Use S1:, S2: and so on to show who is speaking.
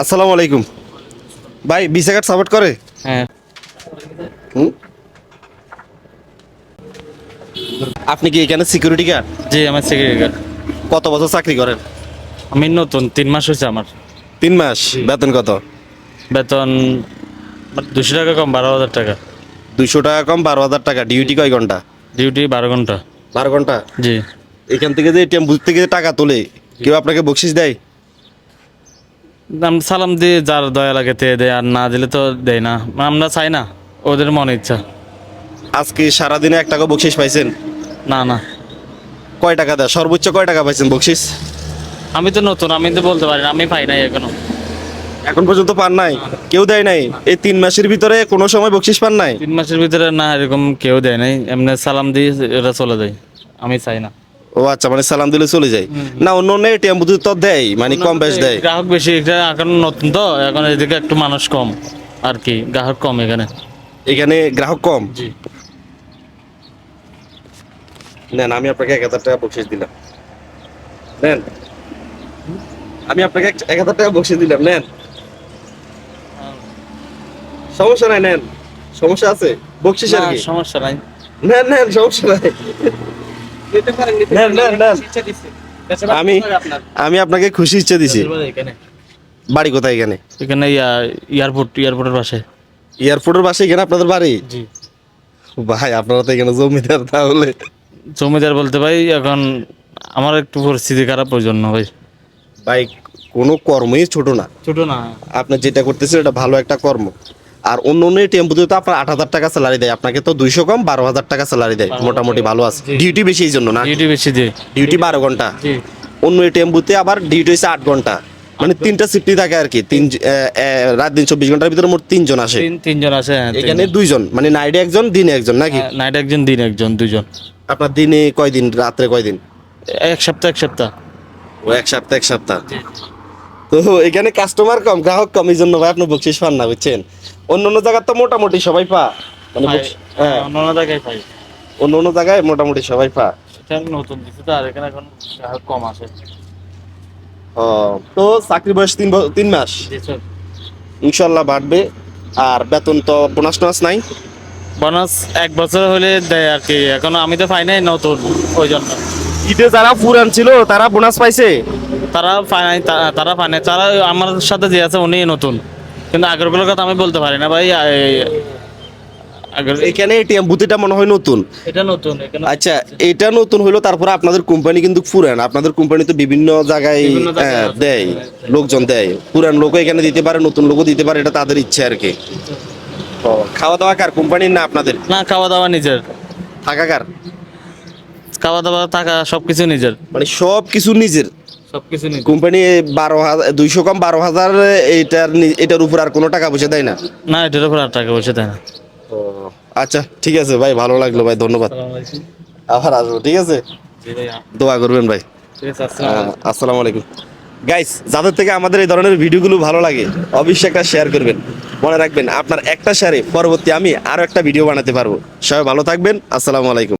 S1: আসসালামু আলাইকুম। ভাই বিসা কার্ড সাপোর্ট করে?
S2: হ্যাঁ?
S1: আপনি কি এখানে সিকিউরিটি গার্ড
S2: জি আমার সিকিউরিটি গার্ড
S1: কত বছর চাকরি করেন?
S2: আমি নতুন তিন মাস হয়েছে আমার।
S1: তিন মাস? বেতন কত?
S2: বেতন দুশো টাকা কম বারো হাজার টাকা।
S1: দুশো টাকা কম বারো হাজার টাকা। ডিউটি কয় ঘণ্টা?
S2: ডিউটি বারো ঘণ্টা।
S1: বারো ঘণ্টা?
S2: জি।
S1: এখান থেকে যে এটিএম বুথ থেকে টাকা তোলে কেউ আপনাকে বকশিস দেয়?
S2: সালাম দিয়ে যার দয়া লাগে তে দেয় আর না দিলে তো দেয় না। আমরা চাই না ওদের মনে ইচ্ছা।
S1: আজকে সারাদিনে এক টাকা বকশিস পাইছেন?
S2: না না।
S1: কয় টাকা দেয়? সর্বোচ্চ কয় টাকা পাইছেন বকশিস?
S2: আমি তো নতুন আমি তো বলতে পারি না আমি পাই নাই এখনও।
S1: এখন পর্যন্ত পান নাই? কেউ দেয় নাই? এই তিন মাসের ভিতরে কোনো সময় বকশিস পান নাই?
S2: তিন মাসের ভিতরে না এরকম কেউ দেয় নাই। এমনি সালাম দিয়ে ওরা চলে যায়। আমি চাই না।
S1: ও আচ্ছা মানে সালাম দিলে চলে যায়। না অন্য অন্য এটিএম বুথে তো দেয় মানে কম বেশ দেয়।
S2: গ্রাহক বেশি এটা এখন নতুন তো এখন এদিকে একটু মানুষ কম আর কি গ্রাহক কম এখানে।
S1: এখানে গ্রাহক কম?
S2: জি।
S1: নেন আমি আপনাকে এক হাজার টাকা বকশিস দিলাম। নেন। আমি আপনাকে এক- হাজার টাকা বকশিস দিলাম নেন। সমস্যা নাই নেন। সমস্যা আছে? বকশিস আর কি?
S2: সমস্যা নাই।
S1: নেন নেন সমস্যা নাই। আমি আমি আপনাকে খুশি ইচ্ছে দিছি।
S2: এখানে।
S1: বাড়ি কোথায় এখানে?
S2: এখানে এয়ারপোর্ট এয়ারপোর্টের পাশে।
S1: এয়ারপোর্টের পাশে এখানে আপনাদের বাড়ি?
S2: জি।
S1: ভাই আপনারা তো এখানে জমিদার তাহলে।
S2: জমিদার বলতে ভাই এখন আমার একটু পরিস্থিতি খারাপ ওই জন্য ভাই।
S1: ভাই কোনো কর্মই ছোট না।
S2: ছোট না।
S1: আপনি যেটা করতেছেন এটা ভালো একটা কর্ম। আর অন্য অন্য টেম্পুতে তো আপনার আট হাজার টাকা স্যালারি দেয়। আপনাকে তো দুইশো কম বারো হাজার টাকা স্যালারি দেয়। মোটামুটি ভালো আছে। ডিউটি বেশি এই জন্য না?
S2: ডিউটি বেশি দিয়ে
S1: ডিউটি বারো
S2: ঘণ্টা।
S1: অন্য টেম্পুতে আবার ডিউটি হচ্ছে আট ঘণ্টা। মানে তিনটা থাকে আর কি। তিন রাত দিন চব্বিশ ঘণ্টার ভিতরে মোট তিনজন আসে।
S2: তিনজন আছে হ্যাঁ,
S1: এখানে দুইজন। মানে নাইটে একজন দিনে একজন নাকি?
S2: নাইট একজন দিন একজন দুজন
S1: আপনার দিনে কয়দিন রাত্রে কয়দিন
S2: এক সপ্তাহ এক সপ্তাহ।
S1: ও এক সপ্তাহ এক সপ্তাহ। তো এখানে কাস্টমার কম গ্রাহক কম এই জন্য ভাই আপনি বকশিস পান না বুঝছেন? অন্য অন্য জায়গায় তো মোটামুটি সবাই পা। মানে হ্যাঁ।
S2: অন্য অন্য জায়গায় পাই।
S1: অন্য অন্য জায়গায় মোটামুটি সবাই পা।
S2: নতুন দিচ্ছে তো আর এখানে এখন গ্রাহক কম আসে
S1: তো চাকরি বয়স তিন তিন মাস? ইনশাল্লাহ বাড়বে। আর বেতন তো বোনাস টোনাস নাই?
S2: বোনাস এক বছর হলে দেয় আর কি। এখন আমি তো পাই নাই নতুন ওই জন্য।
S1: ঈদে যারা পুরান ছিল তারা বোনাস পাইছে?
S2: তারা পায় নাই তারা পায় নাই। তারা আমার সাথে যে আছে উনি নতুন। কিন্তু আগেরগুলোর কথা আমি বলতে পারি না ভাই
S1: এখানে এটিএম বুথিটা মনে হয় নতুন?
S2: এটা নতুন
S1: আচ্ছা এটা নতুন হইল তারপরে আপনাদের কোম্পানি কিন্তু পুরান। আপনাদের কোম্পানি তো বিভিন্ন জায়গায়। দেয় লোকজন দেয়। পুরান লোকও এখানে দিতে পারে নতুন লোকও দিতে পারে এটা তাদের ইচ্ছে আর কি। ও, খাওয়া দাওয়া কার? কোম্পানির না আপনাদের?
S2: না খাওয়া দাওয়া নিজের।
S1: থাকা কার?
S2: খাওয়া দাওয়া থাকা সবকিছু নিজের।
S1: মানে সব কিছু নিজের?
S2: সবকিছু
S1: কোম্পানি বারো হাজার দুইশো কম বারো হাজার এটার এটার উপর আর কোনো টাকা পয়সা দেয় না?
S2: না এটার উপর আর টাকা পয়সা দেয় না।
S1: আচ্ছা ঠিক আছে ভাই ভালো লাগল ভাই ধন্যবাদ। আবার আসব ঠিক আছে? দোয়া করবেন ভাই।
S2: আসসালামু আলাইকুম।
S1: আহ, আসসালামু আলাইকুম। গাইস যাদের থেকে আমাদের এই ধরনের ভিডিওগুলো ভালো লাগে অবশ্যই একটা শেয়ার করবেন। মনে রাখবেন আপনার একটা শেয়ারে পরবর্তী আমি আরও একটা ভিডিও বানাতে পারব। সবাই ভালো থাকবেন আসসালামু আলাইকুম।